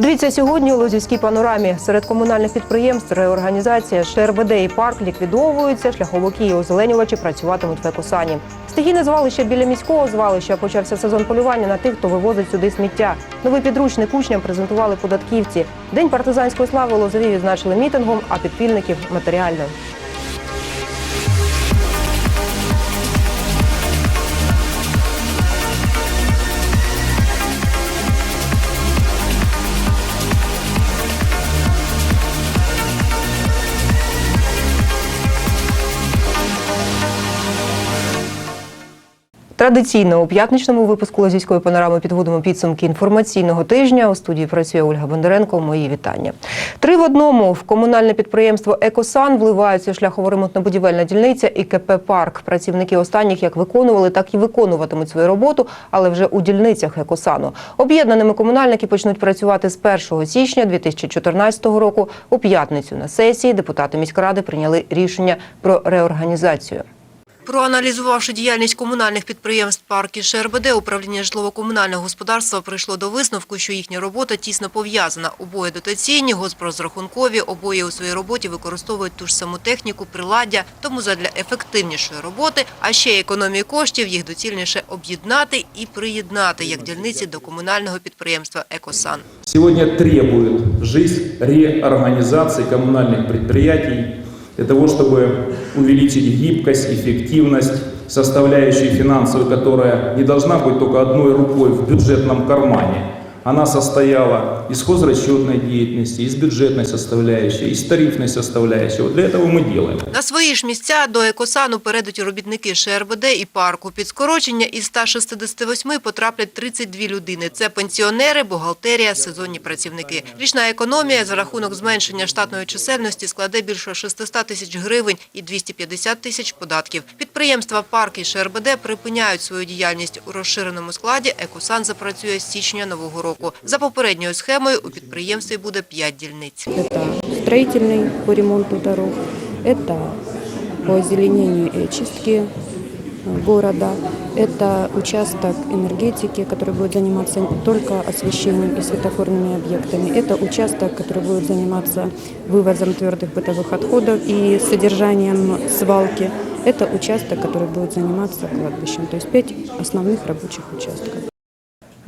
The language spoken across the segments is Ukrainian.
Дивіться сьогодні у Лозівській панорамі. Серед комунальних підприємств реорганізація ШРБД і парк ліквідовуються. Шляховики і озеленювачі працюватимуть в екосані. Стихійне звалище біля міського звалища почався сезон полювання на тих, хто вивозить сюди сміття. Новий підручник учням презентували податківці. День партизанської слави у Лозові відзначили мітингом, а підпільників матеріально. Традиційно у п'ятничному випуску Лозівської панорами підводимо підсумки інформаційного тижня. У студії працює Ольга Бондаренко. Мої вітання. Три в одному в комунальне підприємство Екосан вливаються шляхово-ремонтно-будівельна дільниця і КП Парк. Працівники останніх як виконували, так і виконуватимуть свою роботу, але вже у дільницях Екосану. Об'єднаними комунальники почнуть працювати з 1 січня 2014 року. У п'ятницю на сесії депутати міськради прийняли рішення про реорганізацію. Проаналізувавши діяльність комунальних підприємств парків ШРБД, управління житлово-комунального господарства прийшло до висновку, що їхня робота тісно пов'язана. Обоє дотаційні, госпрозрахункові, обоє у своїй роботі використовують ту ж саму техніку, приладдя, тому задля ефективнішої роботи, а ще економії коштів, їх доцільніше об'єднати і приєднати як дільниці до комунального підприємства «Екосан». Сегодня требует жизнь реорганизации коммунальных предприятий для того, чтобы увеличить гибкость, эффективность, составляющую финансовую, которая не должна быть только одной рукой в бюджетном кармане. Она состояла из хозрасчетной деятельности, из бюджетной составляющей, из тарифной составляющей. Вот для этого мы делаем. На свої ж місця до екосану перейдуть робітники ШРБД і парку. Під скорочення із 168 потраплять 32 людини. Це пенсіонери, бухгалтерія, сезонні працівники. Річна економія за рахунок зменшення штатної чисельності складе більше 600 тисяч гривень і 250 тисяч податків. Підприємства парк і ШРБД припиняють свою діяльність у розширеному складі. Екосан запрацює з січня нового року За попередньою схемою у підприємстві буде 5 дільниць. Это строительный по ремонту дорог, это по озеленению и очистке э, города, это участок энергетики, который будет заниматься только освещением и светофорными объектами, это участок, который будет заниматься вывозом твердых бытовых отходов и содержанием свалки, это участок, который будет заниматься кладбищем, то есть пять основных рабочих участков.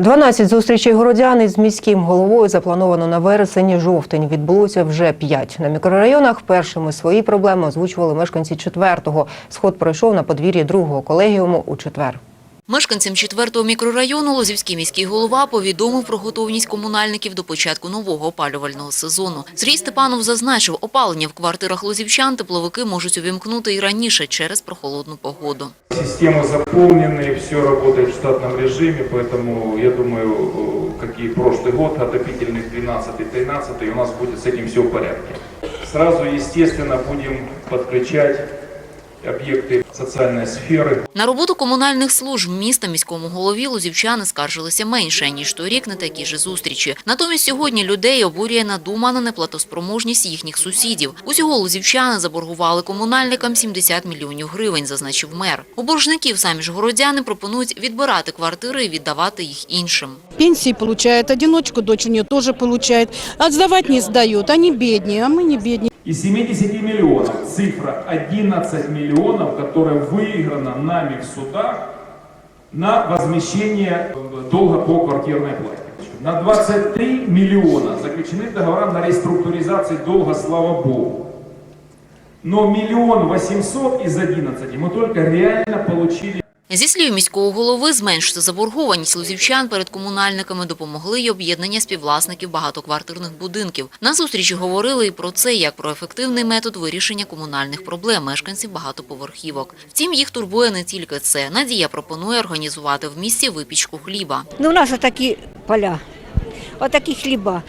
12 зустрічей городян із міським головою заплановано на вересень жовтень. Відбулося вже 5. На мікрорайонах першими свої проблеми озвучували мешканці четвертого. Сход пройшов на подвір'ї другого колегіуму у четвер. Мешканцям 4-го мікрорайону Лозівський міський голова повідомив про готовність комунальників до початку нового опалювального сезону. Сергій Степанов зазначив, опалення в квартирах лозівчан тепловики можуть увімкнути і раніше через прохолодну погоду. Системы заполнены, все работает в штатном режиме, поэтому я думаю, э, как и прошлый год, отопительных 12-13, у нас будет с этим все в порядке. Сразу, естественно, будем подключать объекты социальной сферы. На роботу комунальних служб міста міському голові лозівчани скаржилися менше, ніж торік на такі ж зустрічі. Натомість сьогодні людей обурює надумана неплатоспроможність їхніх сусідів. Усього лозівчани заборгували комунальникам 70 мільйонів гривень, зазначив мер. У боржників самі ж городяни пропонують відбирати квартири і віддавати їх іншим. Пенсии получает, одиночку дочь у нее тоже получает. Отсдавать не сдают, они беднее, а мы не беднее. Из 70 миллионов цифра 11 миллионов, которая выиграна нами в судах на возмещение долга по квартирной плате. На 23 миллиона заключены договора на реструктуризацию долга, слава богу. Но миллион восемьсот из 11 мы только реально получили Зі слів міського голови, зменшити заборгованість лозівчан перед комунальниками допомогли й об'єднання співвласників багатоквартирних будинків. На зустрічі говорили і про це, як про ефективний метод вирішення комунальних проблем мешканців багатоповерхівок. Втім, їх турбує не тільки це. Надія пропонує організувати в місті випічку хліба. Ну, у нас отакі поля, отакі хліба.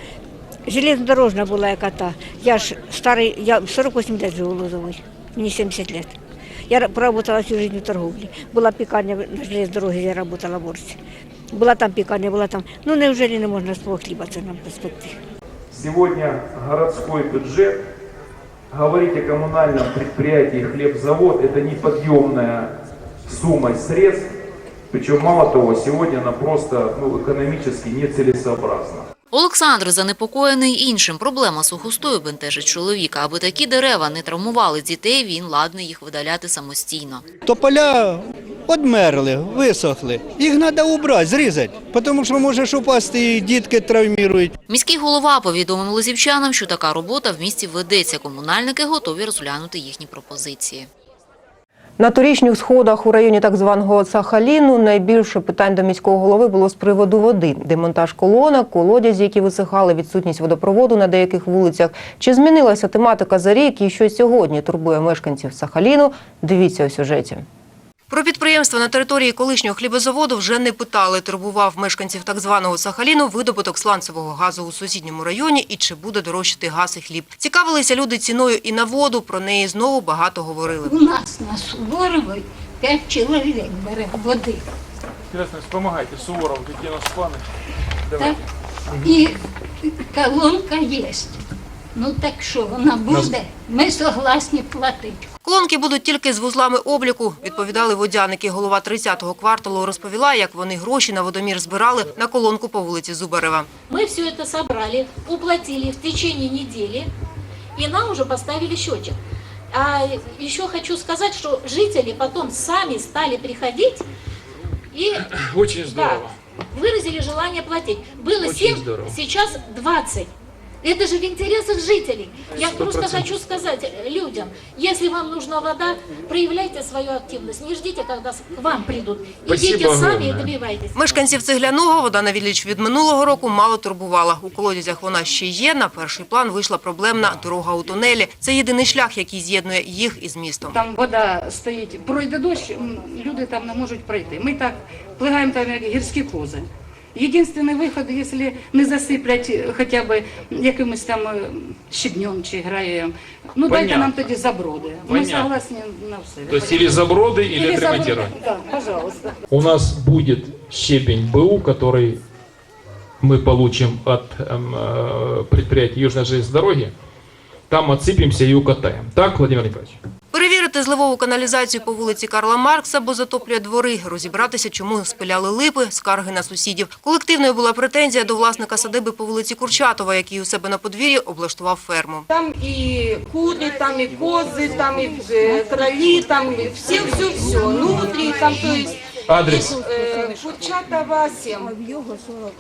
Железнодорожна була яка та. Я ж старий, я 48 років живу Лозовий, мені 70 років. Я ра- проработала всю жизнь в торговлі. Була пікарня на железній дорогі, я працювала в Орсі. Була там пікарня, була там. Ну, неужели не можна свого хліба це нам спекти? Сегодня городской бюджет, говорить о коммунальном предприятии хлебзавод, это неподъемная сумма средств, причем мало того, сегодня она просто ну, экономически нецелесообразна. Олександр занепокоєний іншим. Проблема сухостою бентежить чоловіка. Аби такі дерева не травмували дітей, він ладний їх видаляти самостійно. Тополя одмерли, висохли. Їх треба убрати, зрізати, тому що можеш упасти і дітки травмують. Міський голова повідомив лозівчанам, що така робота в місті ведеться. Комунальники готові розглянути їхні пропозиції. На торічних сходах у районі так званого Сахаліну найбільше питань до міського голови було з приводу води. Демонтаж колонок, колодязі, які висихали, відсутність водопроводу на деяких вулицях. Чи змінилася тематика за рік і що сьогодні турбує мешканців Сахаліну? Дивіться у сюжеті. Про підприємство на території колишнього хлібозаводу вже не питали. Турбував мешканців так званого Сахаліну видобуток сланцевого газу у сусідньому районі і чи буде дорожчати газ і хліб. Цікавилися люди ціною і на воду. Про неї знову багато говорили. У нас на Суворовой пять человек бере воды. Интересно, помогайте, Суворов, какие у нас планы? Так? І колонка есть. Ну так що, вона буде? Ми согласні платити. Колонки будуть тільки з вузлами обліку, відповідали водяники. Голова 30-го кварталу розповіла, як вони гроші на водомір збирали на колонку по вулиці Зубарева. Мы все это собрали, уплатили в течение недели, и нам уже поставили счетчик. А еще хочу сказать, что жители потом сами стали приходить и Очень да, выразили желание платить. Было 7, сейчас 20. Это же в интересах жителей. Я просто хочу сказать людям, если вам нужна вода, проявляйте свою активность. Не ждите, когда к вам придут. Идите сами и добивайтесь. Мешканців цегляного вода на відліч від минулого року мало турбувала. У колодязях вона ще є. На перший план вийшла проблемна дорога у тунелі. Це єдиний шлях, який з'єднує їх із містом. Там вода стоїть, пройде дощ, люди там не можуть пройти. Ми так плигаємо там як гірські кози. Єдиний виход, якщо не засиплять е, хоча б якимось там е, щебнем чи граєм, ну дайте Понятно. нам тоді заброди. Ми Понятно. согласні на все. То есть или заброды, или, Или заброды. отремонтировать. Да, пожалуйста. У нас будет щебень БУ, который мы получим от эм, э, предприятия Южной железной дороги. Там отсыпемся и укатаем. Так, Владимир Николаевич? Перевірити зливову каналізацію по вулиці Карла Маркса, бо затоплює двори, розібратися, чому спиляли липи, скарги на сусідів. Колективною була претензія до власника садиби по вулиці Курчатова, який у себе на подвір'ї облаштував ферму. Там і кури, там і кози, там і кралі кролі, там і все, все, все. Внутрі, там, то есть, Адрес. э, Курчатова 7.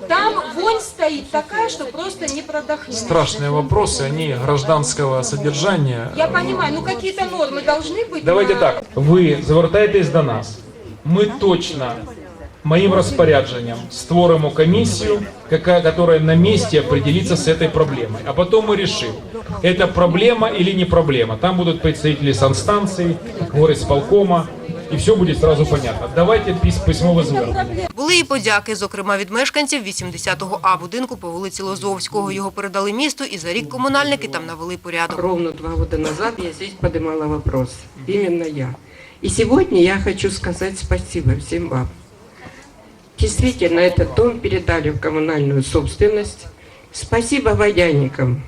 Там вонь стоит такая, что просто не продохнешь. Страшные вопросы, они гражданского содержания. Я понимаю, ну какие-то нормы должны быть. Давайте на- так. Ви звертаєтесь до нас. Ми точно моїм розпорядженням створимо комісію, яка, которая на месте определится с этой проблемой. А потом мы решим, это проблема или не проблема. Там будут представители санстанции, горисполкома, и все будет сразу понятно. Давайте пис- письмове звернення. Були і подяки, зокрема від мешканців 80-го А будинку по вулиці Лозовського. Його передали місту, і за рік комунальники там навели порядок. Ровно два года назад я здесь поднимала вопрос. Именно я. И сегодня я хочу сказать спасибо всем вам. Действительно, этот дом передали в коммунальную собственность. Спасибо водяникам.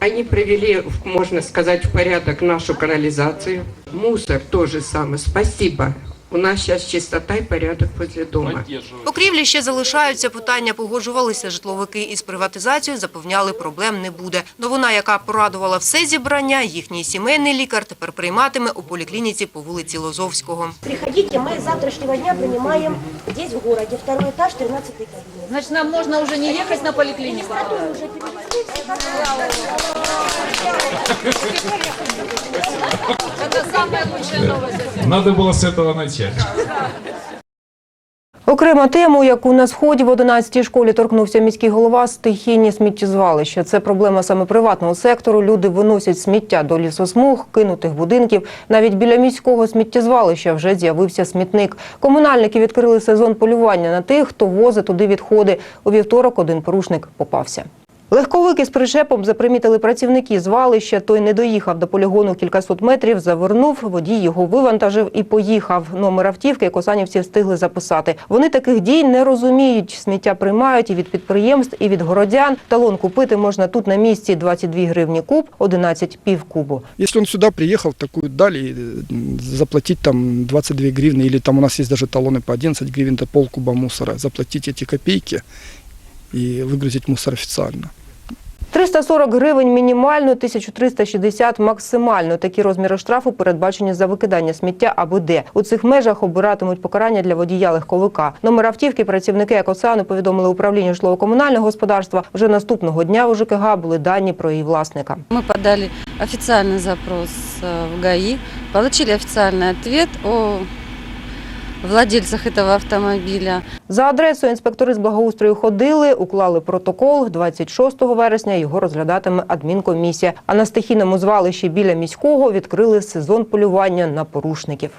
Они привели, можно сказать, в порядок нашу канализацию. Мусор тоже самое. Спасибо. У нас сейчас чистота и порядок возле дома. Покрівлі ще залишаються. Питання погоджувалися житловики із приватизацією. Запевняли, проблем не буде. Новина, яка порадувала все зібрання, їхній сімейний лікар тепер прийматиме у поліклініці по вулиці Лозовського. Приходите, мы с завтрашнего дня принимаем здесь, в городе, второй этаж, 13 кабинет. Значит, нам можно уже не ехать на поликлинику. Регистратуру уже перевезли, все Это самая лучшая новость. Начать. Окрема тему, яку на сході в 11-й школі торкнувся міський голова – стихійні сміттєзвалища. Це проблема саме приватного сектору. Люди виносять сміття до лісосмуг, кинутих будинків. Навіть біля міського сміттєзвалища вже з'явився смітник. Комунальники відкрили сезон полювання на тих, хто возить туди відходи. У вівторок один порушник попався. Легковик із причепом запримітили працівники звалища. Той не доїхав до полігону кількасот метрів, завернув, водій його вивантажив і поїхав. Номер автівки косанівці встигли записати. Вони таких дій не розуміють. Сміття приймають і від підприємств, і від городян. Талон купити можна тут на місці 22 гривні куб, 11 пів кубу. Если он сюда приехал, такую дали, э, заплатить там 22 гривны, или там у нас есть даже талоны по 11 гривен, это полкуба мусора, заплатить эти копейки, и выгрузить мусор официально. 340 гривень мінімально, 1360 максимально. Такі розміри штрафу передбачені за викидання сміття або де. У цих межах обиратимуть покарання для водія легковика. Номер автівки працівники Екосану повідомили управлінню житлово-комунального господарства. Вже наступного дня у ЖКГ були дані про її власника. Мы подали официальный запрос э, в ГАИ, получили официальный ответ о владельцах этого автомобиля. За адресою інспектори з благоустрою ходили, уклали протокол. 26 вересня його розглядатиме адмінкомісія. А на стихійному звалищі біля міського відкрили сезон полювання на порушників.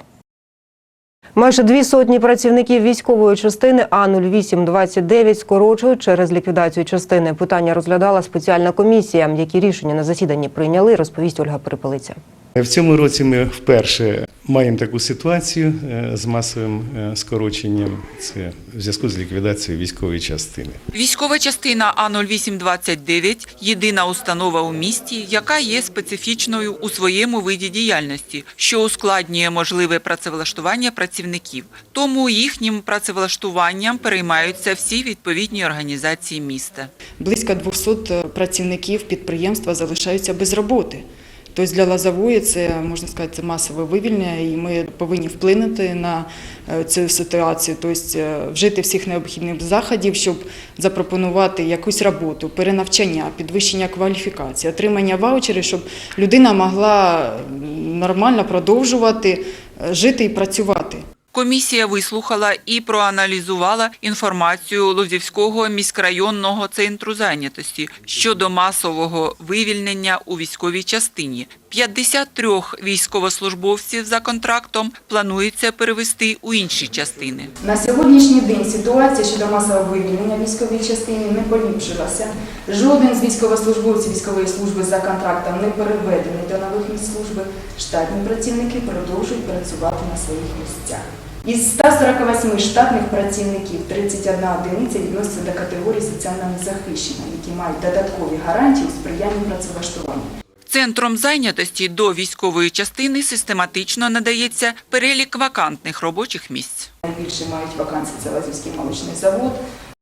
Майже дві сотні працівників військової частини А0829 скорочують через ліквідацію частини. Питання розглядала спеціальна комісія. Які рішення на засіданні прийняли, розповість Ольга Перепелиця. В цьому році ми вперше маємо таку ситуацію е, з масовим е, скороченням. Це в зв'язку з ліквідацією військової частини. Військова частина А0829 – єдина установа у місті, яка є специфічною у своєму виді діяльності, що ускладнює можливе працевлаштування працівників. Тому їхнім працевлаштуванням переймаються всі відповідні організації міста. Близько 200 працівників підприємства залишаються без роботи. Тобто для лазової це можна сказати це масове вивільнення, і ми повинні вплинути на е, цю ситуацію, тобто вжити всіх необхідних заходів, щоб запропонувати якусь роботу, перенавчання, підвищення кваліфікації, отримання ваучерів, щоб людина могла нормально продовжувати е, жити і працювати. Комісія вислухала і проаналізувала інформацію Лозівського міськрайонного центру зайнятості щодо масового вивільнення у військовій частині. 53 військовослужбовців за контрактом планується перевести у інші частини. На сьогоднішній день ситуація щодо масового вивільнення військової частини не поліпшилася. Жоден з військовослужбовців військової служби за контрактом не переведений до нових місць служби. Штатні працівники продовжують працювати на своїх місцях. Із 148 штатних працівників 31 одиниця відноситься до категорії соціально незахищених, які мають додаткові гарантії у сприянні працевлаштуванню. Центром зайнятості до військової частини систематично надається перелік вакантних робочих місць. Найбільше мають вакансії це Лазівський молочний завод,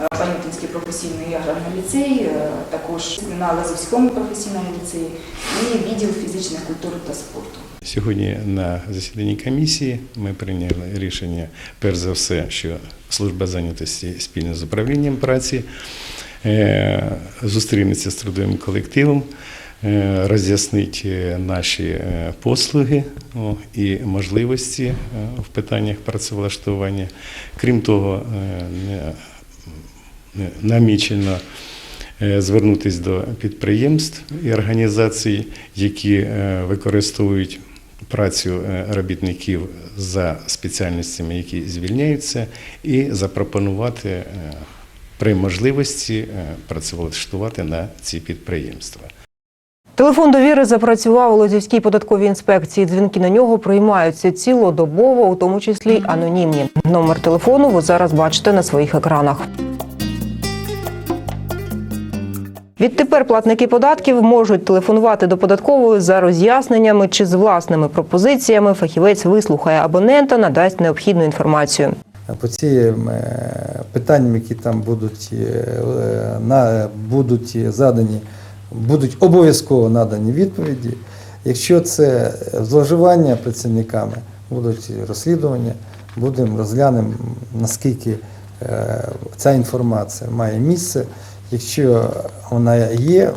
е, Панютинський професійний аграрний ліцей, е, також на Лазівському професійному ліцеї і відділ фізичної культури та спорту. Сьогодні на засіданні комісії ми прийняли рішення, перш за все, що служба зайнятості спільно з управлінням праці е, зустрінеться з трудовим колективом, е, роз'яснить е, наші е, послуги і можливості в питаннях працевлаштування. Крім того, намічено звернутися до підприємств і організацій, які використовують працю робітників за спеціальностями, які звільняються, і запропонувати при можливості працевлаштувати на ці підприємства. Телефон довіри запрацював у Лозівській податковій інспекції. Дзвінки на нього приймаються цілодобово, у тому числі анонімні. Номер телефону ви зараз бачите на своїх екранах. Відтепер платники податків можуть телефонувати до податкової за роз'ясненнями чи з власними пропозиціями. Фахівець вислухає абонента, надасть необхідну інформацію. по цим е, питанням, які там будуть, е, на, будуть задані, будуть обов'язково надані відповіді. Якщо це зловживання працівниками, будуть розслідування, будемо розглянемо, наскільки е, ця інформація має місце. Якщо вона є,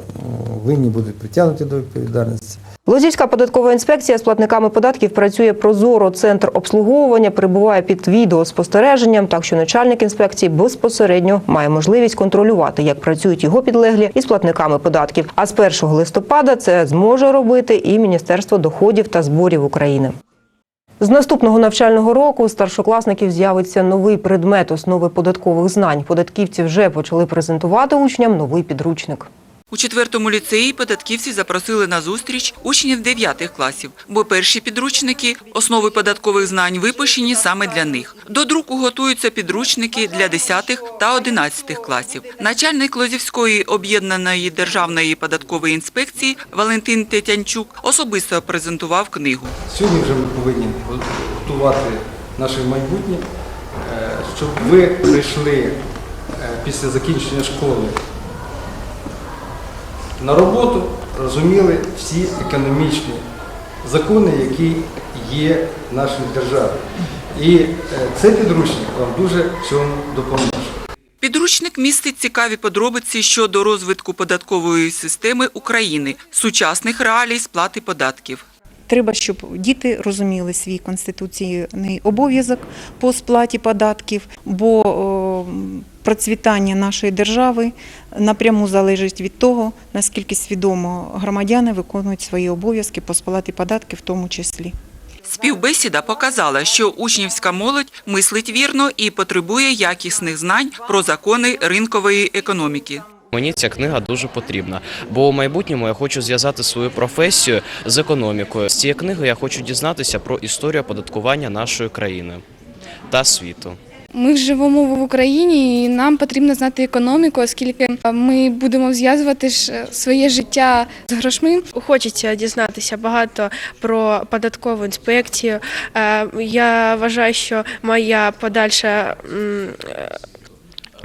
винні будуть притягнуті до відповідальності. Лозівська податкова інспекція з платниками податків працює прозоро. Центр обслуговування перебуває під відеоспостереженням, так що начальник інспекції безпосередньо має можливість контролювати, як працюють його підлеглі із платниками податків. А з 1 листопада це зможе робити і Міністерство доходів та зборів України. З наступного навчального року старшокласників з'явиться новий предмет основи податкових знань. Податківці вже почали презентувати учням новий підручник. У четвертому ліцеї податківці запросили на зустріч учнів 9 класів, бо перші підручники основи податкових знань випущені саме для них. До друку готуються підручники для 10 та 11 класів. Начальник Лозівської об'єднаної державної податкової інспекції Валентин Тетянчук особисто презентував книгу. Сьогодні вже ми повинні готувати наше майбутнє, е, щоб ви прийшли е, після закінчення школи на роботу, розуміли всі економічні закони, які є в нашій державі. І е, цей підручник вам дуже в цьому допоможе. Підручник містить цікаві подробиці щодо розвитку податкової системи України, сучасних реалій сплати податків. Треба, щоб діти розуміли свій конституційний обов'язок по сплаті податків, бо о, процвітання нашої держави напряму залежить від того, наскільки свідомо громадяни виконують свої обов'язки по сплаті податків в тому числі. Співбесіда показала, що учнівська молодь мислить вірно і потребує якісних знань про закони ринкової економіки. Мені ця книга дуже потрібна, бо у майбутньому я хочу зв'язати свою професію з економікою. З цієї книги я хочу дізнатися про історію оподаткування нашої країни та світу. Ми живемо в Україні, і нам потрібно знати економіку, оскільки ми будемо зв'язувати ж своє життя з грошми. Хочеться дізнатися багато про податкову інспекцію. Е, Я вважаю, що моя подальша е,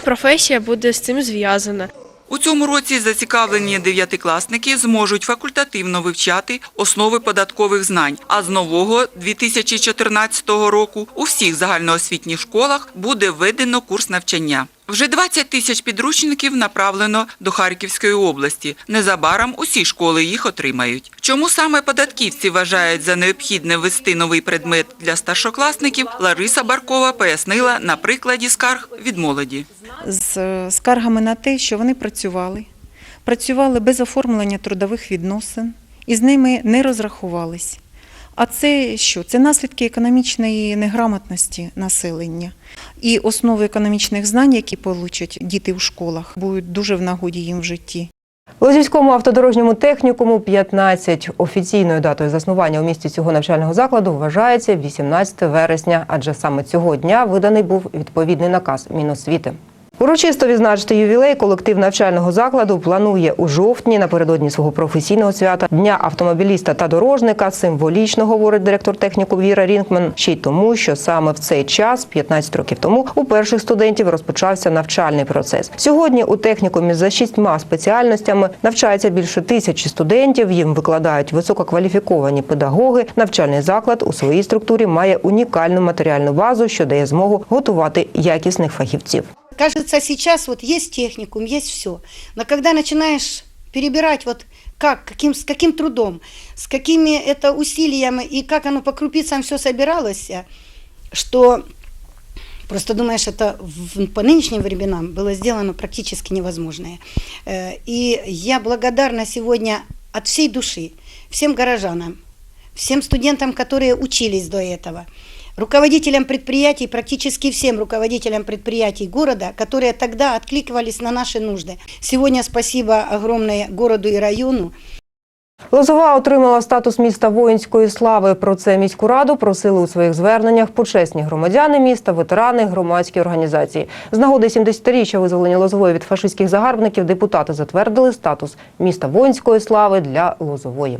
професія буде з цим зв'язана. У цьому році зацікавлені дев'ятикласники зможуть факультативно вивчати основи податкових знань. А з нового 2014 року у всіх загальноосвітніх школах буде введено курс навчання. Вже 20 тисяч підручників направлено до Харківської області. Незабаром усі школи їх отримають. Чому саме податківці вважають за необхідне ввести новий предмет для старшокласників, Лариса Баркова пояснила на прикладі скарг від молоді. з е, скаргами на те, що вони працювали, працювали без оформлення трудових відносин і з ними не розрахувались. А це що? Це наслідки економічної неграмотності населення. І основи економічних знань, які получать діти в школах, будуть дуже в нагоді їм в житті. Лозівському автодорожньому технікуму 15. Офіційною датою заснування у місті цього навчального закладу вважається 18 вересня, адже саме цього дня виданий був відповідний наказ Міносвіти. Урочисто відзначити ювілей колектив навчального закладу планує у жовтні напередодні свого професійного свята Дня автомобіліста та дорожника. Символічно говорить директор техніку Віра Рінкман, ще й тому, що саме в цей час, 15 років тому, у перших студентів розпочався навчальний процес. Сьогодні у технікумі за шістьма спеціальностями навчається більше тисячі студентів. Їм викладають висококваліфіковані педагоги. Навчальний заклад у своїй структурі має унікальну матеріальну базу, що дає змогу готувати якісних фахівців. Кажется, сейчас вот есть техникум, есть все. Но когда начинаешь перебирать вот как, каким, с каким трудом, с какими это усилиями и как оно по крупицам все собиралось, что просто думаешь, это в, по нынешним временам было сделано практически невозможное. Э, И я благодарна сегодня от всей души всем горожанам, всем студентам, которые учились до этого, руководителям предприятий, практически всем руководителям предприятий города, которые тогда откликивались на наши нужды. Сегодня спасибо огромное городу и району. Лозова отримала статус міста воїнської слави. Про це міську раду просили у своїх зверненнях почесні громадяни міста, ветерани, громадські організації. З нагоди 70-річчя визволення Лозової від фашистських загарбників депутати затвердили статус міста воїнської слави для Лозової.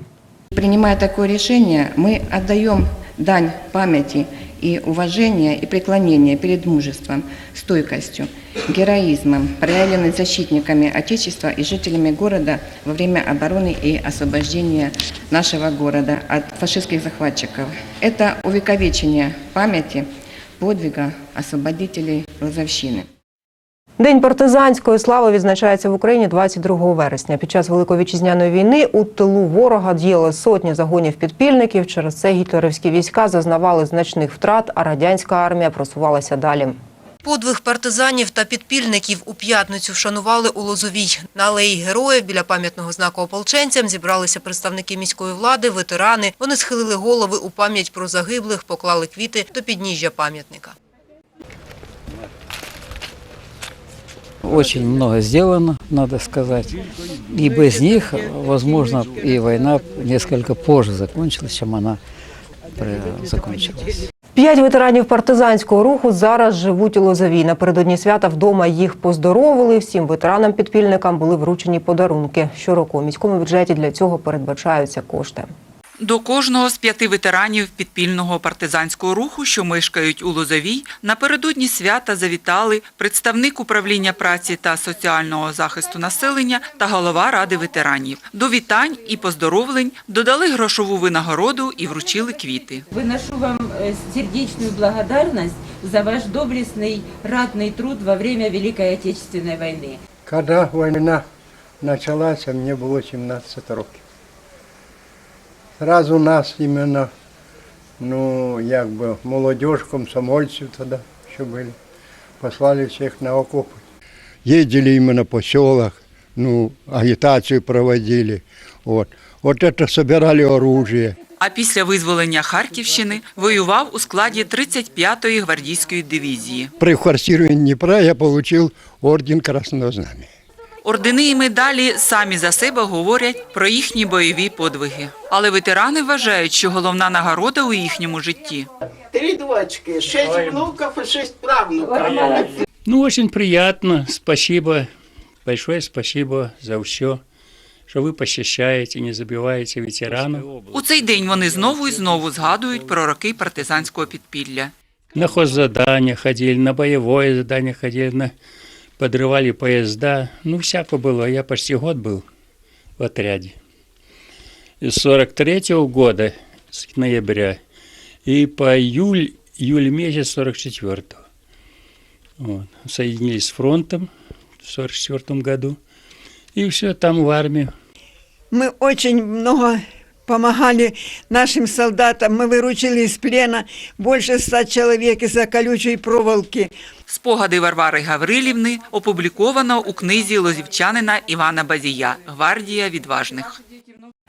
Принимая такое решение, мы отдаем дань памяти И уважения и преклонения перед мужеством, стойкостью, героизмом, проявленной защитниками Отечества и жителями города во время обороны и освобождения нашего города от фашистских захватчиков. Это увековечение памяти подвига освободителей Лозовщины. День партизанської слави відзначається в Україні 22 вересня. Під час Великої вітчизняної війни у тилу ворога діяли сотні загонів підпільників. Через це гітлерівські війська зазнавали значних втрат, а радянська армія просувалася далі. Подвиг партизанів та підпільників у п'ятницю вшанували у Лозовій. На алеї героїв біля пам'ятного знаку ополченцям зібралися представники міської влади, ветерани. Вони схилили голови у пам'ять про загиблих, поклали квіти до підніжжя пам'ятника. Очень много сделано, надо сказать. И без них, возможно, и война несколько позже закончилась, чем она закончилась. П'ять ветеранів партизанського руху зараз живуть у Лозовій. Напередодні свята вдома їх поздоровили. Всім ветеранам-підпільникам були вручені подарунки. Щороку у міському бюджеті для цього передбачаються кошти. До кожного з п'яти ветеранів підпільного партизанського руху, що мешкають у Лозовій, напередодні свята завітали представник управління праці та соціального захисту населення та голова ради ветеранів. До вітань і поздоровлень додали грошову винагороду і вручили квіти. Выношу вам э, сердечную благодарность за ваш доблестный ратный труд во время Великой Отечественной войны. Когда война началась, мне было 17 років. Сразу нас іменно, ну, якби молодежь, комсомольців тоді, що були, послали всіх на окопи. Ездили именно по селах, ну, агитацию проводили. Вот. Вот это собирали оружие. А після визволення Харківщини воював у складі 35-ї гвардійської дивізії. При форсировании Днепра я получил орден Красного Знамени. Ордени і медалі самі за себе говорять про їхні бойові подвиги. Але ветерани вважають, що головна нагорода у їхньому житті Три дочки, шесть внуков и шесть правнуков. Ну, очень приятно. Спасибо. Большое спасибо за все, что вы посещаете, не забиваете ветеранов. у цей день. Вони знову і знову згадують про роки партизанського підпілля. На хоззадание ходили, на боевое задание ходили, на подрывали поезда. Ну, всяко было. Я почти год был в отряде. С 43 -го года, с ноября, и по июль, июль месяц 44 -го. Вот. Соединились с фронтом в 44 году. И все, там в армию. Мы очень много помогали нашим солдатам. Мы выручили из плена больше ста человек из-за колючей проволоки. Спогади Варвари Гаврилівни опубліковано у книзі лозівчанина Івана Базія Гвардія відважних.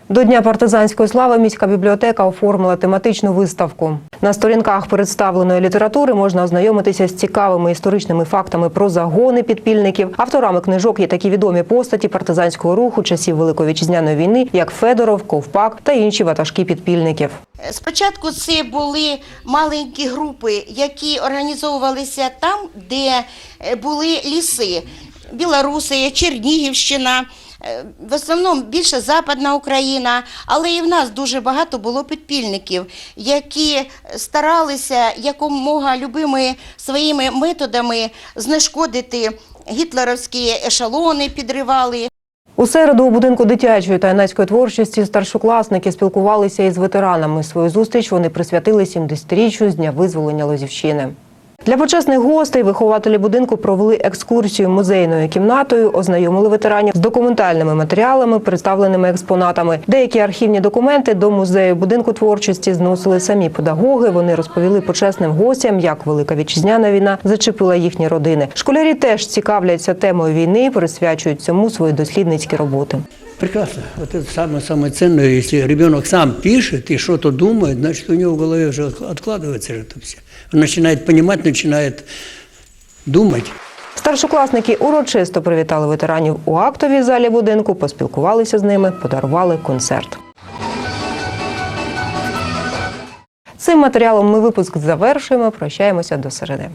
До Дня партизанської слави міська бібліотека оформила тематичну виставку. На сторінках представленої літератури можна ознайомитися з цікавими історичними фактами про загони підпільників. Авторами книжок є такі відомі постаті партизанського руху часів Великої вітчизняної війни, як Федоров, Ковпак та інші ватажки підпільників. Спочатку це були маленькі групи, які організовувалися там, де е, були ліси. Білорусія, Чернігівщина, в основному більше Западна Україна, але і в нас дуже багато було підпільників, які старалися якомога любими своїми методами знешкодити гітлерівські ешелони, підривали. У середу у будинку дитячої та юнацької творчості старшокласники спілкувалися із ветеранами. Свою зустріч вони присвятили 70-річчю з дня визволення Лозівщини. Для почесних гостей вихователі будинку провели екскурсію музейною кімнатою, ознайомили ветеранів з документальними матеріалами, представленими експонатами. Деякі архівні документи до музею будинку творчості зносили самі педагоги. Вони розповіли почесним гостям, як велика вітчизняна війна зачепила їхні родини. Школярі теж цікавляться темою війни, присвячують цьому свої дослідницькі роботи. Прекрасно. Вот это самое, самое ценное, если ребенок сам пишет и что-то думает, значит, у него в голове уже откладывается же это все. Он начинает понимать, начинает думать. Старшокласники урочисто привітали ветеранів у актовій залі будинку, поспілкувалися з ними, подарували концерт. Цим матеріалом ми випуск завершуємо. Прощаємося до середи.